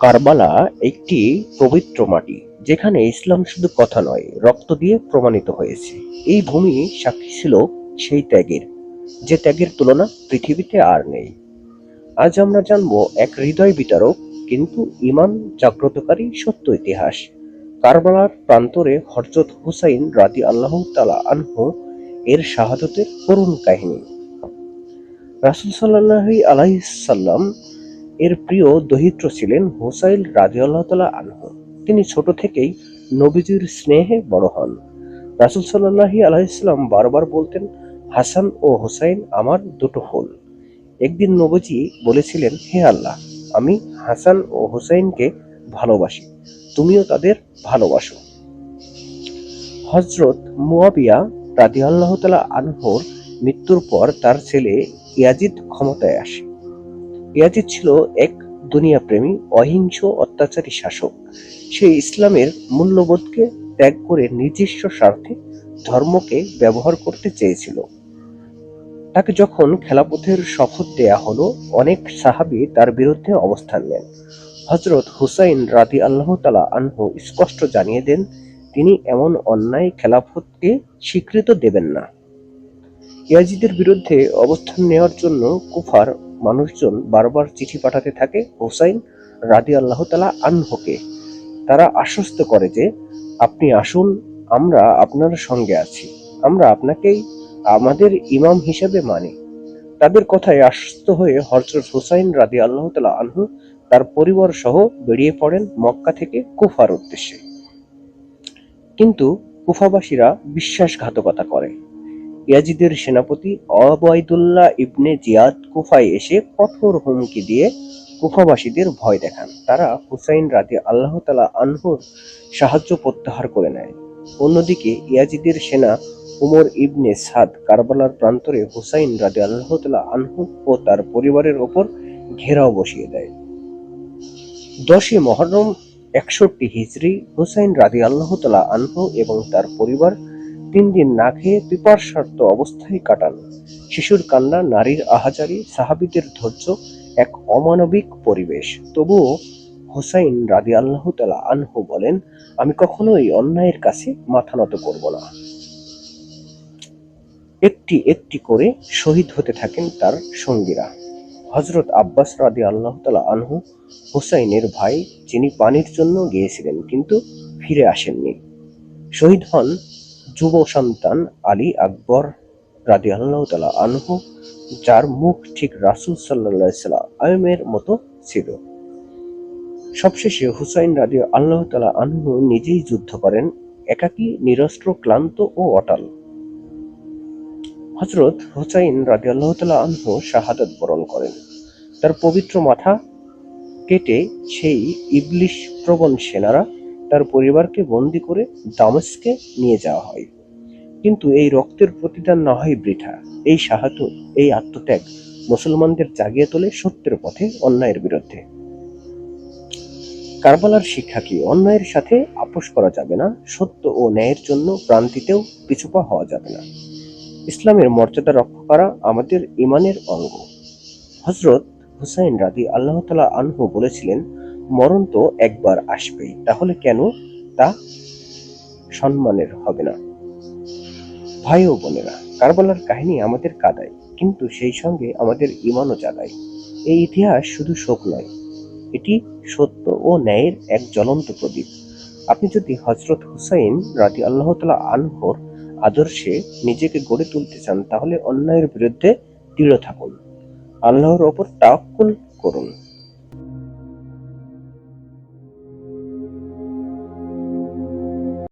কারবালা একটি পবিত্র মাটি, যেখানে ইসলাম শুধু কথা নয়, রক্ত দিয়ে প্রমাণিত হয়েছে। এই ভূমি সাক্ষী ছিল সেই ত্যাগের, যে ত্যাগের তুলনা পৃথিবীতে আর নেই। আজ আমরা জানব এক হৃদয় বিতারক, কিন্তু ইমান জাগ্রতকারী সত্য ইতিহাস। কারবালার প্রান্তরে হরজত হুসাইন রাদি আল্লাহ তালা আনহু এর শাহাদতের করুণ কাহিনী। রাসুল সাল্লাহ আলাইসাল্লাম এর প্রিয় দহিত্র ছিলেন হুসাইল রাজি আল্লাহ তালা আনহু। তিনি ছোট থেকেই নবীজির স্নেহে বড় হন। রাসুল সাল্লাহি আলাইসাল্লাম বারবার বলতেন, হাসান ও হুসাইন আমার দুটো ফুল একদিন নবজি বলেছিলেন, হে আল্লাহ, আমি হাসান ও হুসাইনকে ভালোবাসি, তুমিও তাদের ভালোবাসো। হজরত মুয়াবিয়া রাদি আল্লাহ তালা আনহর মৃত্যুর পর তার ছেলে ইয়াজিদ ক্ষমতায় আসে। ইয়াজিদ ছিল এক দুনিয়া প্রেমী অহিংস অত্যাচারী শাসক। সে ইসলামের মূল্যবোধকে ত্যাগ করে নিজস্ব স্বার্থে ধর্মকে ব্যবহার করতে চেয়েছিল। তাকে যখন খেলাপথের শপথ দেয়া হলো, অনেক সাহাবী তার বিরুদ্ধে অবস্থান নেন। হজরত হুসাইন রাদি আল্লাহ তালা আনহু স্পষ্ট জানিয়ে দেন, তিনি এমন অন্যায় খেলাফতকে স্বীকৃত দেবেন না। ইয়াজিদের বিরুদ্ধে অবস্থান নেওয়ার জন্য কুফার মানুষজন বারবার চিঠি পাঠাতে থাকে হুসাইন রাদি আল্লাহ তালা আনহুকে। তারা আশ্বস্ত করে যে, আপনি আসুন, আমরা আপনার সঙ্গে আছি। আমরা আপনাকেই আমাদের ইমাম হিসেবে মানি। তাদের কথায় আশ্বস্ত হয়ে হজরত হুসাইন রাদি আল্লাহ তালা আনহু তার পরিবার সহ বেরিয়ে পড়েন মক্কা থেকে কুফার উদ্দেশ্যে। কিন্তু কুফাবাসীরা বিশ্বাসঘাতকতা করে। ইয়াজিদের সেনাপতি অবয়দুল্লাহ ইবনে জিয়াদ কুফায় এসে কঠোর হুমকি দিয়ে কুফাবাসীদের ভয় দেখান। তারা হুসাইন রাতে আল্লাহ তালা আনহুর সাহায্য প্রত্যাহার করে নেয়। অন্যদিকে ইয়াজিদের সেনা উমর ইবনে সাদ কারবালার প্রান্তরে হুসাইন রাতে আল্লাহ তালা আনহু ও তার পরিবারের ওপর ঘেরাও বসিয়ে দেয়। দশই মহরম একষট্টি হিজড়ি হুসাইন রাদি আল্লাহ তালা আনহু এবং তার পরিবার তিন দিন না খেয়ে পিপাসার্থ অবস্থায় কাটান। শিশুর কান্না, নারীর আহাজারি, সাহাবিদের ধৈর্য, এক অমানবিক পরিবেশ। তবুও হুসাইন রাদি আল্লাহ তালা আনহু বলেন, আমি কখনোই অন্যায়ের কাছে মাথা নত করব না। একটি একটি করে শহীদ হতে থাকেন তার সঙ্গীরা। হজরত আব্বাস রাদি আল্লাহ তালা আনহু হুসাইনের ভাই, যিনি পানির জন্য গিয়েছিলেন, কিন্তু ফিরে আসেননি। শহীদ হন যুব সন্তান আলী আকবর রাদি আল্লাহ তালা আনহু, যার মুখ ঠিক রাসুল সাল্লামের মতো ছিল। সবশেষে হুসাইন রাজি আল্লাহ তালা আনহু নিজেই যুদ্ধ করেন, একাকী, নিরস্ত্র, ক্লান্ত ও অটাল। হজরত হুসাইন রাজি আল্লাহ তালা আনহু শাহাদত বরণ করেন। তার পবিত্র মাথা কেটে সেই ইবলিশ প্রবণ সেনারা তার পরিবারকে বন্দি করে দামেস্কে নিয়ে যাওয়া হয়। কিন্তু এই রক্তের প্রতিদান না হয় বৃথা। এই সাহায্য, এই আত্মত্যাগ মুসলমানদের জাগিয়ে তোলে সত্যের পথে অন্যায়ের বিরুদ্ধে। কারবালার শিক্ষা কি অন্যায়ের সাথে আপোষ করা যাবে না? সত্য ও ন্যায়ের জন্য প্রাণ দিতেও পিছুপা হওয়া যাবে না। ইসলামের মর্যাদা রক্ষা করা আমাদের ইমানের অঙ্গ। হজরত হুসাইন রাদি আল্লাহ তালা আনহু বলেছিলেন মরণ তো একবার আসবেই, তাহলে কেন তা সম্মানের হবে না? ভাই ও বোনেরা কারবালার কাহিনী আমাদের কাদায়, কিন্তু সেই সঙ্গে আমাদের ইমানও জাগায়। এই ইতিহাস শুধু শোক নয়, এটি সত্য ও ন্যায়ের এক জ্বলন্ত প্রদীপ। আপনি যদি হজরত হুসাইন রাজি আল্লাহ তালা আনহর আদর্শে নিজেকে গড়ে তুলতে চান, তাহলে অন্যায়ের বিরুদ্ধে দৃঢ় থাকুন। আল্লাহর ওপর তাওয়াক্কুল করুন।